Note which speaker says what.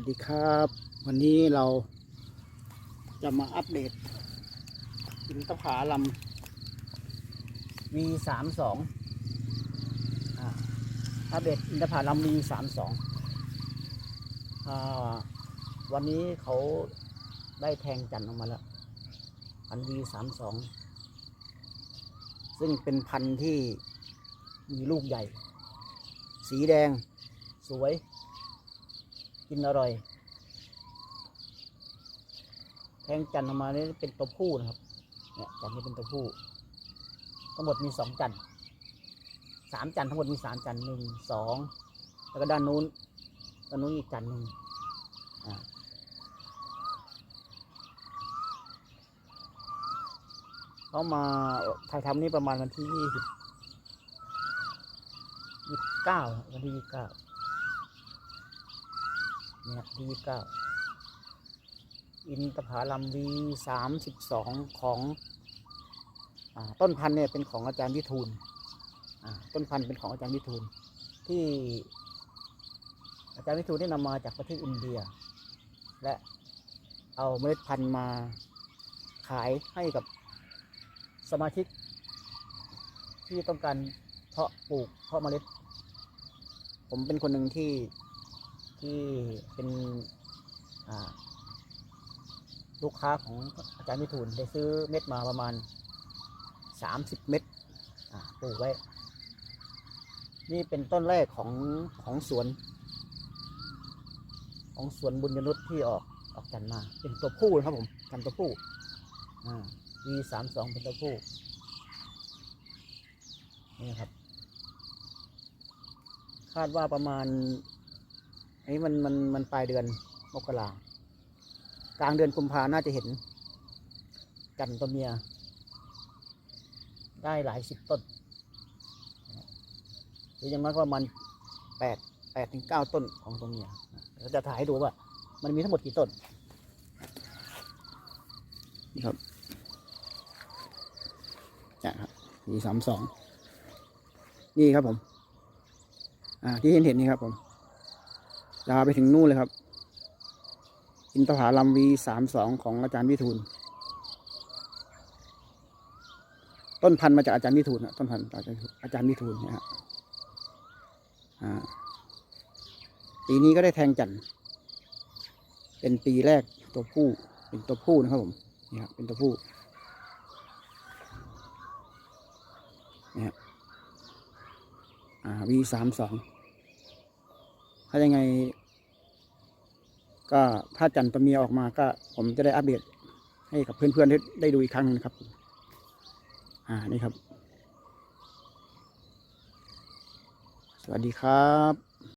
Speaker 1: วัสดีครับ วันนี้เราจะมาอัปเดตอินทผาลัม V สามสองอัปเดตอินทผาลัม V สามสองวันนี้เขาได้แทงจันทร์ออกมาแล้ว พัน V สามสองซึ่งเป็นพันธุ์ที่มีลูกใหญ่ สีแดงสวย กินอร่อย แทงจันทร์ออกมานี่เป็นตัวผู้นะครับ เนี่ยจันนี่เป็นตัวผู้ ทั้งหมดมีสองจันสามจันทั้งหมดมีสามจันหนึ่งสองแล้วก็ด้านนู้นด้านนู้นอีกจันหนึ่งเขามาถ่ายทำนี่ประมาณวันที่ยี่สิบยี่สิบเก้าวันที่ยี่สิบเก้า เนี่ยที่ยี่เก้าอินทผาลัมวีสามสิบสองของอต้นพันธุ์เนี่ยเป็นของอาจารย์วิทูลต้นพันธุ์เป็นของอาจารย์วิทูลที่อาจารย์วิทูลได้นำมาจากประเทศอินเดีย และเอาเมล็ดพันธุ์มาขายให้กับสมาชิก ที่ต้องการเพาะปลูกเพาะเมล็ด ผมเป็นคนหนึ่งที่ ที่เป็นลูกค้าของอาจารย์วิทูลได้ซื้อเม็ดมาประมาณสามสิบเม็ดปลูกไว้ นี่เป็นต้นแรกของของสวน ของสวนบุญยนุษย์ที่ออกออกจันมา เป็นตัวผู้ครับผมจันตัวผู้อ่า V สามสองเป็นตัวผู้นี่ครับ คาดว่าประมาณ อันนี้มันมันมันปลายเดือนมกรากลางเดือนกุมภาน่าจะเห็นจันตัวเมีย ได้หลายสิบต้นหรืออยังมากก็ประมาณแปดแปดถึงเก้าต้นของตัวเมียเราจะถ่ายให้ดูว่า มันมีทั้งหมดกี่ต้นนี่ครับนี่ครับมีสามสองนี่ครับผม อ่าที่เห็นเห็นนี่ครับผม ยาวไปถึงนู่นเลยครับ อินทผาลัมวีสามสองของอาจารย์วิทูล ต้นพันธุ์มาจากอาจารย์วิทูลนะต้นพันธุ์จากอาจารย์วิทูลเนี่ยครับปีนี้ก็ได้แทงจันเป็นปีแรกตัวผู้ เป็นตัวผู้นะครับผมนี่ครับเป็นตัวผู้นี่ครับอ่าวีสามสองถ้ายังไง ก็ถ้าจันทร์ตัวเมียออกมาก็ผมจะได้อัปเดตให้กับเพื่อนๆได้ได้ดูอีกครั้งนึงนะครับ อ่านี่ครับ สวัสดีครับ